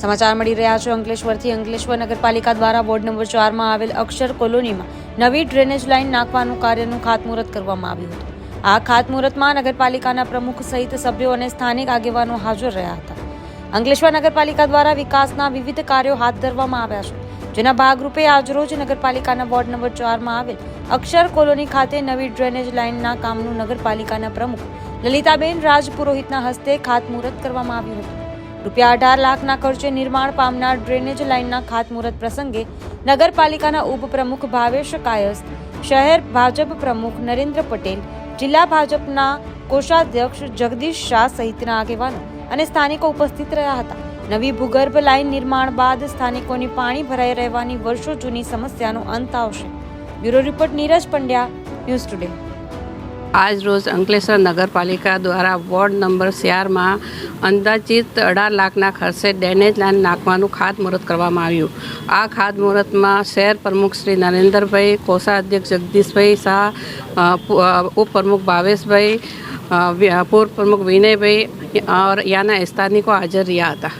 સમાચાર મળી રહ્યા છે અંકલેશ્વરથી. અંકલેશ્વર નગરપાલિકા દ્વારા વોર્ડ નંબર ચારમાં આવેલ અક્ષર કોલોનીમાં નવી ડ્રેનેજ લાઇન નાખવાનું કાર્યનું ખાતમુહૂર્ત કરવામાં આવ્યું હતું. આ ખાતમુહૂર્તમાં નગરપાલિકાના પ્રમુખ સહિત સભ્યો અને સ્થાનિક આગેવાનો હાજર રહ્યા હતા. અંકલેશ્વર નગરપાલિકા દ્વારા વિકાસના વિવિધ કાર્યો હાથ ધરવામાં આવ્યા છે. જેના ભાગરૂપે આજરોજ નગરપાલિકાના વોર્ડ નંબર ચારમાં આવેલ અક્ષર કોલોની ખાતે નવી ડ્રેનેજ લાઇનના કામનું નગરપાલિકાના પ્રમુખ લલિતાબેન રાજપુરોહિતના હસ્તે ખાતમુહૂર્ત કરવામાં આવ્યું હતું. રૂપિયા અઢાર લાખના ખર્ચે નિર્માણ પામનાર ડ્રેનેજ લાઇનના ખાતમુહૂર્ત પ્રસંગે નગરપાલિકાના ઉપપ્રમુખ ભાવેશ કાયસ્થ શહેર ભાજપ પ્રમુખ નરેન્દ્ર પટેલ, જિલ્લા ભાજપના કોષાધ્યક્ષ જગદીશ શાહ સહિતના આગેવાનો અને સ્થાનિકો ઉપસ્થિત રહ્યા હતા. નવી ભૂગર્ભ લાઇન નિર્માણ બાદ સ્થાનિકોની પાણી ભરાઈ રહેવાની વર્ષો જૂની સમસ્યાનો અંત આવશે. Bureau report Neeraj Pandya, news today. આજ રોજ અંકલેશ્વર નગરપાલિકા દ્વારા વોર્ડ નંબર ચારમાં અંદાજિત અઢાર લાખના ખર્ચે ડેનેજ લાઇન નાખવાનું ખાતમુહૂર્ત કરવામાં આવ્યું આ ખાતમુહૂર્તમાં શહેર પ્રમુખ શ્રી નરેન્દ્રભાઈ કોષાધ્યક્ષ જગદીશભાઈ શાહ અ, પુ- અ, ઉપપ્રમુખ ભાવેશભાઈ અ, વિ- પૂર્વ પ્રમુખ વિનયભાઈ और याना स्थानीय को हाजिर રહ્યા હતા